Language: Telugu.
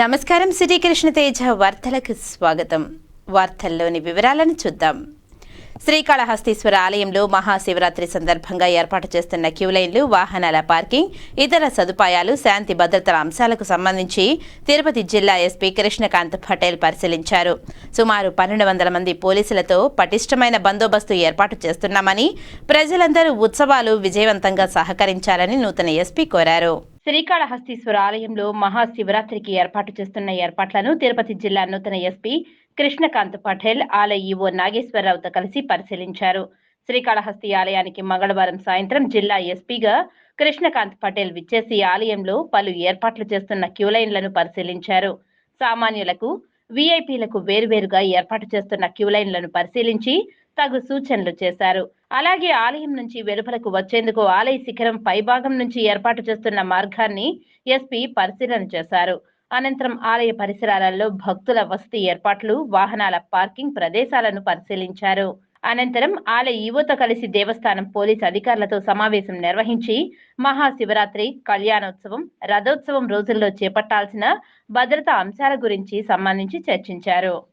నమస్కారం శ్రీకృష్ణతేజ తేజ వార్తలకు స్వాగతం. వార్తల్లోని వివరాలను చూద్దాం. శ్రీకాళహస్తీశ్వర ఆలయంలో మహాశివరాత్రి సందర్భంగా ఏర్పాటు చేస్తున్న క్యూ లైన్లు వాహనాల పార్కింగ్ ఇతర సదుపాయాలు శాంతి భద్రతల అంశాలకు సంబంధించి తిరుపతి జిల్లా ఎస్పీ కృష్ణకాంత్ పటేల్ పరిశీలించారు. సుమారు పన్నెండు వందల మంది పోలీసులతో పటిష్టమైన బందోబస్తు ఏర్పాటు చేస్తున్నామని ప్రజలందరూ ఉత్సవాలు విజయవంతంగా సహకరించాలని నూతన ఎస్పీ కోరారు. శ్రీకాళహస్తీశ్వర ఆలయంలో మహాశివరాత్రికి ఏర్పాటు చేస్తున్న ఏర్పాట్లను తిరుపతి జిల్లా నూతన ఎస్పీ కృష్ణకాంత్ పటేల్ ఆలయ ఈవో నాగేశ్వరరావుతో కలిసి పరిశీలించారు. శ్రీకాళహస్తి ఆలయానికి మంగళవారం సాయంత్రం జిల్లా ఎస్పీగా కృష్ణకాంత్ పటేల్ విచ్చేసి ఆలయంలో పలు ఏర్పాట్లు చేస్తున్న క్యూలైన్లను పరిశీలించారు. సామాన్యులకు వీఐపీలకు వేరువేరుగా ఏర్పాటు చేస్తున్న క్యూలైన్లను పరిశీలించి తగు సూచనలు చేశారు. అలాగే ఆలయం నుంచి వెలుపలకు వచ్చేందుకు ఆలయ శిఖరం పైభాగం నుంచి ఏర్పాటు చేస్తున్న మార్గాన్ని ఎస్పీ పరిశీలన చేశారు. అనంతరం ఆలయ పరిసరాలలో భక్తుల వసతి ఏర్పాట్లు వాహనాల పార్కింగ్ ప్రదేశాలను పరిశీలించారు. అనంతరం ఆలయ ఈవోతో కలిసి దేవస్థానం పోలీస్ అధికారులతో సమావేశం నిర్వహించి మహాశివరాత్రి కళ్యాణోత్సవం రథోత్సవం రోజుల్లో చేపట్టాల్సిన భద్రతా అంశాల గురించి సంబంధించి చర్చించారు.